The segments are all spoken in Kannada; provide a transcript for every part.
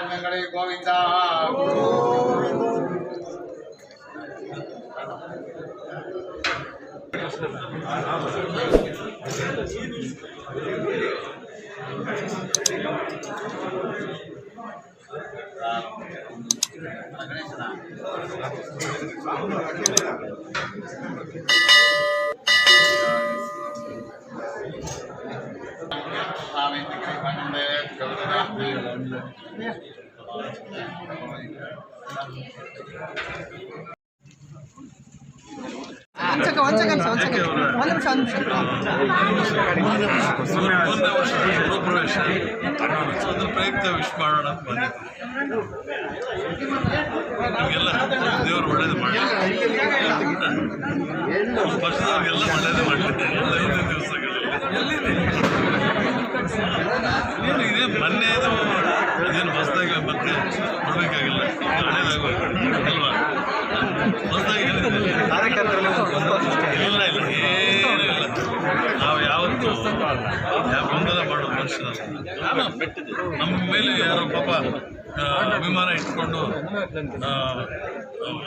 ಸದ್ಗುರುದಾತಯ್ಯನವರ ಪಾದಾರಣ್ಯಗಳೇ ಗೋವಿಂದ ಒಂದ್ ಒಂದ್ ಪ್ರಯುಕ್ತ ವಿಶ್ ಮಾಡೋಣ ದೇವರು ಒಳ್ಳೇದು ಮಾಡಲಿ ವರ್ಷದವ್ರಿಗೆಲ್ಲ ಒಳ್ಳೇದು ಎಲ್ಲ ಐದು ದಿವಸಗಳಲ್ಲಿ ಏನು ಇದೇ ಮೊನ್ನೆದು ಇದೇನು ಹೊಸದಾಗಿ ಮತ್ತೆ ನೋಡಬೇಕಾಗಿಲ್ಲ ಹಳೇದಾಗುವ ಅಲ್ವಾ ಹೊಸದಾಗಿ ಇಲ್ಲ ಇಲ್ಲ ಏನೂ ಇಲ್ಲ ನಾವು ಯಾವತ್ತು ಯಾವ ಗೊಂದಲ ನಮ್ಮ ಮೇಲೆ ಯಾರೋ ಪಾಪ ಅಭಿಮಾನ ಇಟ್ಕೊಂಡು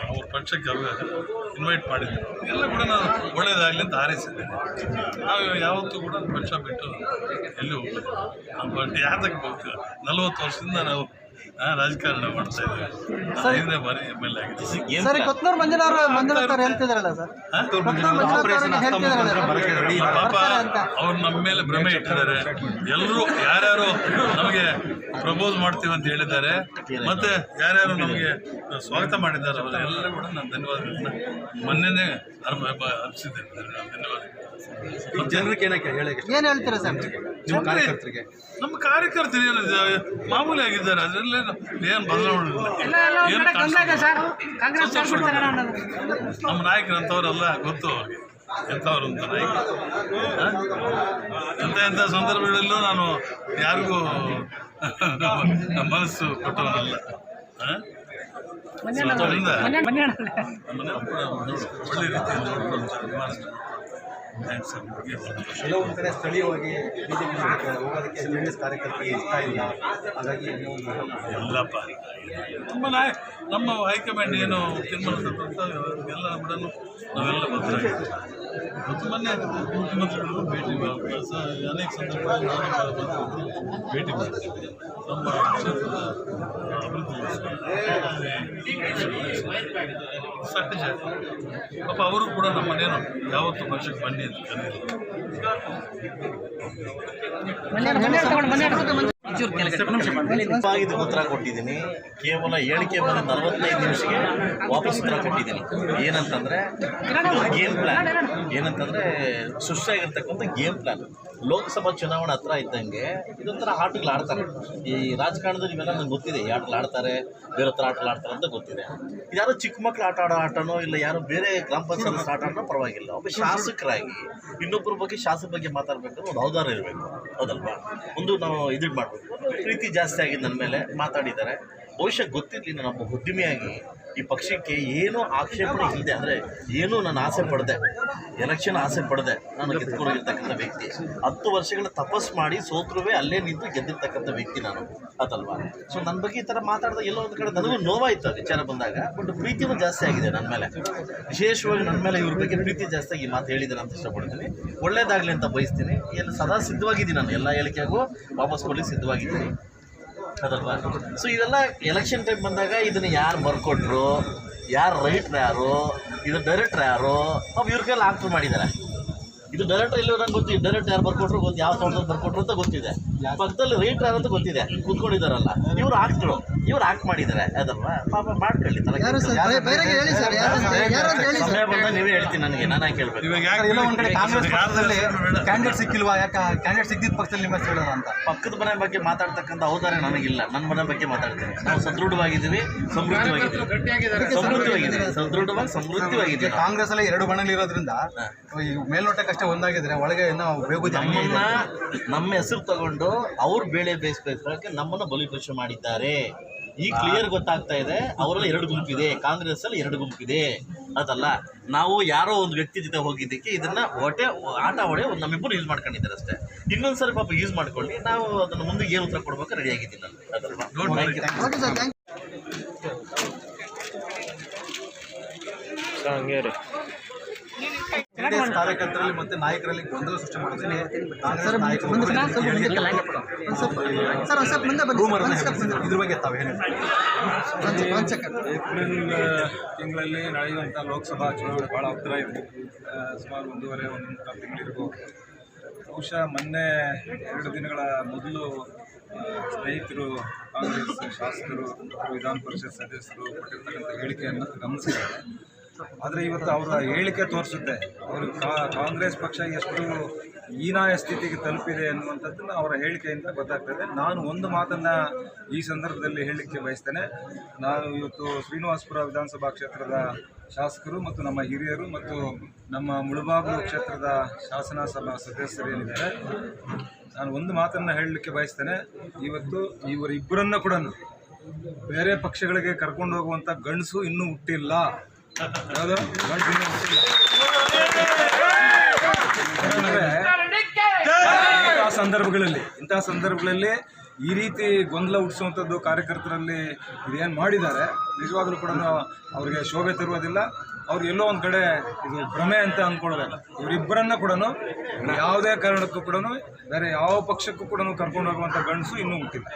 ಅವ್ರ ಪಕ್ಷಕ್ಕೆ ಇನ್ವೈಟ್ ಮಾಡಿದ್ರು. ಎಲ್ಲ ಕೂಡ ನಾನು ಒಳ್ಳೇದಾಗಲಿ ಅಂತ ಹಾರೈಸಿದ್ದೇನೆ ನಾವು ಯಾವತ್ತೂ ಕೂಡ ಪಕ್ಷ ಬಿಟ್ಟು ಎಲ್ಲೂ ನಮ್ಮ ಬಟ್ ಯಾತಕ್ಕೆ ಹೋಗ್ತೀವಿ ನಲವತ್ತು ವರ್ಷದಿಂದ ನಾವು ರಾಜಕಾರಣ ಮಾಡ್ತಾ ಇದ್ದಾರೆ. ಐದನೇ ಬಾರಿ ಎಂ ಎಲ್ ಆಗಿದೆ. ಸರ್ ಕೊತ್ನೂರು ಮಂಜುನಾಥ್ ಮಂಜುನಾಥ್ ಅವ್ರು ಹೇಳ್ತಿದಾರಲ್ಲ ಸರ್? ಪಾಪ. ಅವ್ರು ನಮ್ಮ ಮೇಲೆ ಭ್ರಮೆ ಇಟ್ಟಿದ್ದಾರೆ. ಎಲ್ಲರೂ ಯಾರ್ಯಾರು ನಮಗೆ ಪ್ರಪೋಸ್ ಮಾಡ್ತೀವಿ ಅಂತ ಹೇಳಿದ್ದಾರೆ. ಮತ್ತೆ ಯಾರ್ಯಾರು ನಮಗೆ ಸ್ವಾಗತ ಮಾಡಿದ್ದಾರೆ ಅವರೆಲ್ಲರೂ ಕೂಡ ನಾನು ಧನ್ಯವಾದಗಳನ್ನ ಮೊನ್ನೆನೇ ಅರ್ಪ ಅರ್ಪಿಸಿದ್ದೇನೆ. ಧನ್ಯವಾದಗಳು. ಜನರಿಗೆ ಏನಕ್ಕೆ ಹೇಳಕ್ಕೆ ಏನ್ ಹೇಳ್ತೀರಾ ಸರ್? ನಿಮ್ಮ ಕಾರ್ಯಕರ್ತರಿಗೆ. ನಮ್ಮ ಕಾರ್ಯಕರ್ತರು ಏನು ಮಾಮೂಲಿ ಆಗಿದ್ದಾರೆ. ಅದರಲ್ಲೇ ಏನು ಬದಲಾವಣೆ ಏನು. ನಮ್ಮ ನಾಯಕರಂಥವರೆಲ್ಲ ಗೊತ್ತು ಅವ್ರಿಗೆ. ಎಂಥವ್ರು ಅಂತ ನಾಯಕ? ಎಂಥ ಎಂಥ ಸಂದರ್ಭಗಳಲ್ಲೂ ನಾನು ಯಾರಿಗೂ ಮನಸ್ಸು ಕೊಟ್ಟವನಲ್ಲ. ಅದರಿಂದ ಒಳ್ಳೆ ರೀತಿಯಲ್ಲಿ ನೋಡ್ಕೊಂಡು ಕೆಲವೊಂದು ಕಡೆ ಸ್ಥಳೀಯವಾಗಿ ಬಿಜೆಪಿ ಹೋಗೋದಕ್ಕೆ ಡಿ ಕಾರ್ಯಕರ್ತರಿಗೆ ಇಷ್ಟ ಇಲ್ಲ. ಹಾಗಾಗಿ ನೀವು ಎಲ್ಲಪ್ಪ. ನಮ್ಮ ನಾಯ ನಮ್ಮ ಹೈಕಮಾಂಡ್ ಏನು ತೀರ್ಮಾನ ಎಲ್ಲ ಕೂಡ ನಾವೆಲ್ಲ ಬದ್ಧರಾಗಿದ್ದೀವಿ. ಮೊನ್ನೆ ಮುಖ್ಯಮಂತ್ರಿಗಳು ಭೇಟಿ ಅನೇಕ ಸಂದರ್ಭಗಳಲ್ಲಿ ಭೇಟಿ ಮಾಡ್ತೀವಿ ನಮ್ಮ ಕ್ಷೇತ್ರದ ಅಭಿವೃದ್ಧಿ ಸಹಜ. ಪಾಪ ಅವರು ಕೂಡ ನಮ್ಮ ಯಾವತ್ತು ಪಕ್ಷಕ್ಕೆ ಬನ್ನಿ ಅಂತ ಇದು ಉತ್ತರ ಕೊಟ್ಟಿದ್ದೀನಿ. ಕೇವಲ ಹೇಳಿಕೆ ಬಂದ ನಲವತ್ತೈದು ನಿಮಿಷಕ್ಕೆ ವಾಪಸ್ ಉತ್ತರ ಕೊಟ್ಟಿದ್ದೀನಿ. ಏನಂತಂದ್ರೆ ಗೇಮ್ ಪ್ಲಾನ್ ಏನಂತಂದ್ರೆ ಸೃಷ್ಟಿಯಾಗಿರ್ತಕ್ಕಂಥ ಗೇಮ್ ಪ್ಲಾನ್ ಲೋಕಸಭಾ ಚುನಾವಣೆ ಹತ್ರ ಇದ್ದಂಗೆ ಇದೊಂಥರ ಆಟಗಳು ಆಡ್ತಾರೆ. ಈ ರಾಜಕಾರಣದಲ್ಲಿ ಇವೆಲ್ಲ ನಂಗೆ ಗೊತ್ತಿದೆ, ಈ ಆಟಗಳು ಆಡ್ತಾರೆ, ಬೇರೆ ಹತ್ರ ಆಟಗಳು ಆಡ್ತಾರೆ ಅಂತ ಗೊತ್ತಿದೆ. ಯಾರೋ ಚಿಕ್ಕ ಮಕ್ಕಳು ಆಟ ಆಡೋ ಆಟನೋ ಇಲ್ಲ ಯಾರೋ ಬೇರೆ ಗ್ರಾಮ ಪಂಚಾಯತ್ ಆಟ ಆಡೋ ಪರವಾಗಿಲ್ಲ. ಒಬ್ಬ ಶಾಸಕರಾಗಿ ಇನ್ನೊಬ್ಬರ ಬಗ್ಗೆ ಶಾಸಕ ಬಗ್ಗೆ ಮಾತಾಡಬೇಕಂದ್ರೆ ಒಂದು ಅವಧಾನ ಇರಬೇಕು. ಹೌದಲ್ವಾ ಒಂದು ನಾವು ಇದು ಮಾಡಬೇಕು. ಪ್ರೀತಿ ಜಾಸ್ತಿ ಆಗಿದೆ ನನ್ನ ಮೇಲೆ ಮಾತಾಡಿದ್ದಾರೆ. ಬಹುಶಃ ಗೊತ್ತಿರಲಿ ನಾನು ಒಬ್ಬ ಉದ್ಯಮಿಯಾಗಿ ಈ ಪಕ್ಷಕ್ಕೆ ಏನು ಆಕ್ಷೇಪಣೆ ಇಲ್ಲದೆ ಅಂದರೆ ಏನೂ ನಾನು ಆಸೆ ಪಡದೆ ಎಲೆಕ್ಷನ್ ಆಸೆ ಪಡದೆ, ನಾನು ಗೆದ್ದುಕೊಂಡಿರ್ತಕ್ಕಂಥ ವ್ಯಕ್ತಿ. ಹತ್ತು ವರ್ಷಗಳ ತಪಸ್ ಮಾಡಿ ಸೋತ್ರುವೆ ಅಲ್ಲೇ ನಿಂತು ಗೆದ್ದಿರ್ತಕ್ಕಂಥ ವ್ಯಕ್ತಿ ನಾನು ಅದಲ್ವಾ ಸೊ ನನ್ನ ಬಗ್ಗೆ ಈ ಥರ ಮಾತಾಡಿದಾಗ ಎಲ್ಲೋ ಒಂದು ಕಡೆ ನನಗೂ ನೋವಾಯ್ತು ವಿಚಾರ ಬಂದಾಗ ಬಟ್ ಪ್ರೀತಿನೂ ಜಾಸ್ತಿ ಆಗಿದೆ ನನ್ನ ಮೇಲೆ. ವಿಶೇಷವಾಗಿ ನನ್ನ ಮೇಲೆ ಇವ್ರ ಬಗ್ಗೆ ಪ್ರೀತಿ ಜಾಸ್ತಿ ಆಗಿ ಮಾತು ಹೇಳಿದ್ದಾರೆ ಅಂತ ಇಷ್ಟಪಡ್ತೀನಿ. ಒಳ್ಳೇದಾಗಲಿ ಅಂತ ಬಯಸ್ತೀನಿ. ಎಲ್ಲ ಸದಾ ಸಿದ್ಧವಾಗಿದ್ದೀನಿ ನಾನು, ಎಲ್ಲ ಹೇಳಿಕೆಗೂ ವಾಪಸ್ ಕೊಡ್ಲಿಕ್ಕೆ ಸಿದ್ಧವಾಗಿದ್ದೀನಿ. ಅದಲ್ವಾ ಸೊ ಇದೆಲ್ಲ ಎಲೆಕ್ಷನ್ ಟೈಮ್ ಬಂದಾಗ ಇದನ್ನು ಯಾರು ಬರ್ಕೊಟ್ರು ಯಾರು ರೈಟ್ರ್ ಯಾರು ಇದು ಡೈರೆಕ್ಟ್ರ್ ಯಾರು ಅವ್ರು ಇವ್ರ ಕೈಲಿ ಆಕ್ಟ್ ಮಾಡಿದ್ದಾರೆ ಇದು ಡೈರೆಕ್ಟರ್ ಇಲ್ಲಿ ನಂಗೆ ಗೊತ್ತಿದೆ ಡೈರೆಕ್ಟ್ ಯಾರು ಬರ್ಕೊಟ್ರು ಗೊತ್ತು ಯಾವ ತೋಟದಲ್ಲಿ ಬರ್ಕೊಟ್ರು ಅಂತ ಗೊತ್ತಿದೆ. ಪಕ್ಕದಲ್ಲಿ ರೈಟ್ರ್ ಯಾರು ಅಂತ ಗೊತ್ತಿದೆ ಕೂತ್ಕೊಂಡಿದ್ದಾರಲ್ಲ ಇವ್ರು ಆಕ್ಟ್ರು ಇವ್ರು ಆಕ್ಟ್ ಮಾಡಿದ್ದಾರೆ ಅದಲ್ವಾ? ಪಾಪ ಮಾಡ್ಕೊಳ್ಳಿ ನೀವೇ ಹೇಳ್ತೀನಿ ನನಗೆ ನಾನು ಕೇಳ್ಬೇಕು ಇವಾಗ ಸರ್, ಎಲ್ಲೋ ಒಂದ್ ಕಡೆ ಕಾಂಗ್ರೆಸ್ ಪಕ್ಷದಲ್ಲಿ. ಕ್ಯಾಂಡಿಡೇಟ್ ಸಿಕ್ಕಿಲ್ವಾ? ಯಾಕೆ ಕ್ಯಾಂಡಿಡೇಟ್ ಸಿಕ್ಕಿದ ಪಕ್ಷದಲ್ಲಿ ನಿಮ್ಮ ಹೆಸರು ಅಂತ? ಪಕ್ಕದ ಮನೆ ಬಗ್ಗೆ ಮಾತಾಡ್ತಕ್ಕಂಥ ಅವಧಾನ ನನಗಿಲ್ಲ. ನನ್ನ ಮನೆ ಬಗ್ಗೆ ಮಾತಾಡ್ತೀನಿ. ನಾವು ಸದೃಢವಾಗಿದ್ದೀವಿ ಸಮೃದ್ಧವಾಗಿದ್ದೀವಿ. ಸಮೃದ್ಧವಾಗಿದ್ದೀವಿ. ಸದೃಢವಾಗಿ ಸಮೃದ್ಧವಾಗಿದ್ದೀವಿ. ಕಾಂಗ್ರೆಸ್ ಅಲ್ಲಿ ಎರಡು ಬಣಗಳಿರೋದ್ರಿಂದ ಈ ಮೇಲ್ನೋಟಕ್ಕಷ್ಟೇ ಒಂದಾಗಿದ್ರೆ ಒಳಗೆ ಏನೋ ಬೇಗುದಿ ಹಂಗೆ ನಮ್ಮನ್ನ ನಮ್ಮ ಹೆಸರು ತಗೊಂಡು ಅವ್ರು ಬೇಳೆ ಬೇಯಿಸ್ಬೇಕಾಗಿ ನಮ್ಮನ್ನ ಬಲಿಪಶು ಮಾಡಿದ್ದಾರೆ. ಈಗ ಕ್ಲಿಯರ್ ಗೊತ್ತಾಗ್ತಾ ಇದೆ ಅವರಲ್ಲಿ ಎರಡು ಗುಂಪಿದೆ ಕಾಂಗ್ರೆಸ್ ಅಲ್ಲಿ ಎರಡು ಗುಂಪಿದೆ. ಅದಲ್ಲ ನಾವು ಯಾರೋ ಒಂದು ವ್ಯಕ್ತಿ ಜೊತೆ ಹೋಗಿದ್ದಕ್ಕೆ ಇದನ್ನ ಹೊಟ್ಟೆ ಆಟ ಹೊಡೆ ಒಂದು ನಮ್ಮಿಬ್ಬರು ಯೂಸ್ ಮಾಡ್ಕೊಂಡಿದ್ದಾರೆ ಅಷ್ಟೇ. ಇನ್ನೊಂದ್ಸರಿ ಪಾಪ ಯೂಸ್ ಮಾಡ್ಕೊಳ್ಳಿ ನಾವು ಅದನ್ನ ಮುಂದೆ ಏನು ಉತ್ತರ ಕೊಡ್ಬೇಕು ರೆಡಿ ಆಗಿದ್ದೀನಿ ನಾನು. ಅದಲ್ವಾ? Thank ಜೆಡಿಎಸ್ ಕಾರ್ಯಕರ್ತರಲ್ಲಿ ಮತ್ತೆ ನಾಯಕರಲ್ಲಿ ಗೊಂದಲ ಸೃಷ್ಟಿ ಕಾಂಗ್ರೆಸ್ ನಾಯಕರು ಬನ್ನಿ. ಇದ್ರ ಬಗ್ಗೆ ತಾವು ಹೇಳಿ ತಿಂಗಳಲ್ಲಿ ನಡೆಯುವಂಥ ಲೋಕಸಭಾ ಚುನಾವಣೆ ಭಾಳ ಹತ್ತಿರ ಇದೆ ಸುಮಾರು ಒಂದೂವರೆ ಒಂದು ಮುಕ್ಕಾಲು ತಿಂಗಳಿರ್ಬೋದು. ಬಹುಶಃ ಮೊನ್ನೆ ಎರಡು ದಿನಗಳ ಮೊದಲು ಸ್ನೇಹಿತರು ಕಾಂಗ್ರೆಸ್ ಶಾಸಕರು ವಿಧಾನ ಪರಿಷತ್ ಸದಸ್ಯರು ಕೊಟ್ಟಿರ್ತಕ್ಕಂಥ ಹೇಳಿಕೆಯನ್ನು ಗಮನಿಸಿದ್ದಾರೆ. ಆದರೆ ಇವತ್ತು ಅವರ ಹೇಳಿಕೆ ತೋರಿಸುತ್ತೆ. ಅವರು ಕಾಂಗ್ರೆಸ್ ಪಕ್ಷ ಎಷ್ಟು ಹೀನಾಯ ಸ್ಥಿತಿಗೆ ತಲುಪಿದೆ ಅನ್ನುವಂಥದ್ದನ್ನು ಅವರ ಹೇಳಿಕೆಯಿಂದ ಗೊತ್ತಾಗ್ತದೆ. ನಾನು ಒಂದು ಮಾತನ್ನು ಈ ಸಂದರ್ಭದಲ್ಲಿ ಹೇಳಲಿಕ್ಕೆ ಬಯಸ್ತೇನೆ. ನಾನು ಇವತ್ತು ಶ್ರೀನಿವಾಸಪುರ ವಿಧಾನಸಭಾ ಕ್ಷೇತ್ರದ ಶಾಸಕರು ಮತ್ತು ನಮ್ಮ ಹಿರಿಯರು ಮತ್ತು ನಮ್ಮ ಮುಳುಬಾಬು ಕ್ಷೇತ್ರದ ಶಾಸನ ಸಭಾ ಸದಸ್ಯರೇನಿದ್ದಾರೆ ನಾನು ಒಂದು ಮಾತನ್ನು ಹೇಳಲಿಕ್ಕೆ ಬಯಸ್ತೇನೆ. ಇವತ್ತು ಇವರಿಬ್ಬರನ್ನು ಕೂಡ ಬೇರೆ ಪಕ್ಷಗಳಿಗೆ ಕರ್ಕೊಂಡು ಹೋಗುವಂಥ ಗಂಡಸು ಇನ್ನೂ ಹುಟ್ಟಿಲ್ಲ. ಇಂತಹ ಸಂದರ್ಭಗಳಲ್ಲಿ ಇಂತಹ ಸಂದರ್ಭಗಳಲ್ಲಿ ಈ ರೀತಿ ಗೊಂದಲ ಹುಟ್ಟಿಸುವಂಥದ್ದು ಕಾರ್ಯಕರ್ತರಲ್ಲಿ ಇದೇನು ಮಾಡಿದ್ದಾರೆ ನಿಜವಾಗ್ಲೂ ಕೂಡ ಅವರಿಗೆ ಶೋಭೆ ತರುವುದಿಲ್ಲ. ಅವ್ರು ಎಲ್ಲೋ ಒಂದು ಕಡೆ ಇದು ಭ್ರಮೆ ಅಂತ ಅಂದ್ಕೊಳ್ಬೇಕು ಇವರಿಬ್ಬರನ್ನ ಕೂಡ ಯಾವುದೇ ಕಾರಣಕ್ಕೂ ಕೂಡ ಬೇರೆ ಯಾವ ಪಕ್ಷಕ್ಕೂ ಕೂಡ ಕರ್ಕೊಂಡು ಹೋಗುವಂಥ ಗಂಡಸು ಇನ್ನೂ ಹುಟ್ಟಿಲ್ಲ.